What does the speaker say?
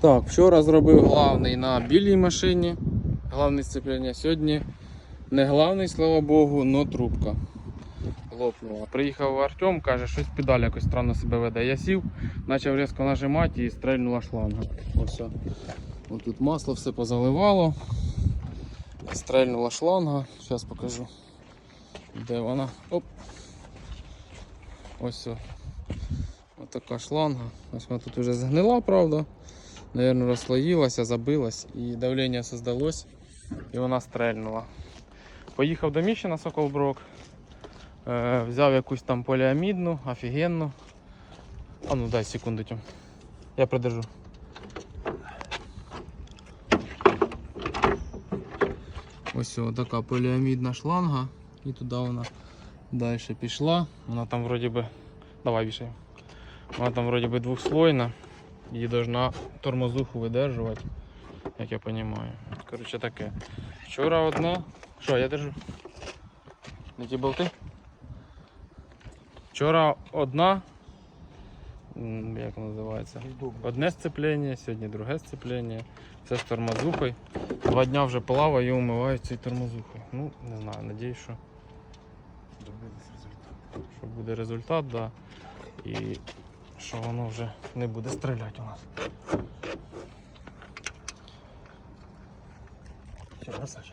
Так, вчора зробив главний на білій машині. Главне сцеплення. Сьогодні не главний, слава Богу, но трубка. Лопнула. Приїхав Артем, каже, щось педаль якось странно себе веде. Я сів, почав різко нажимати і стрельнула шланга. Ось. Ось тут масло все позаливало. Стрельнула шланга. Зараз покажу. Де вона? Оп. Ось. Ось така шланга. Ось вона тут вже згнила, правда. Наверно, розслоїлася, забилась і давлення создалось, і вона стрельнула. Поїхав до Міші на Соколброк. Е, взяв якусь там поліамідну, офігенну. А ну дай секунду, Тьом. Я придержу. Ось о, така поліамідна шланга. І туди вона далі пішла. Вона там вроді би. Давай вішаємо. Вона там вроді би двохслойна. Її должна тормозуху видержувати, як я розумію. Коротше таке. Вчора одна. Що, я держу? Не ті болти? Вчора одна. Як називається? Одне сцеплення, сьогодні друге сцеплення. Це з тормозухою. Два дня вже плаваю і умиваю цією тормозухою. Ну, не знаю, надіюсь, що, що буде результат, да. І що воно вже не буде стріляти у нас. Все, бросай.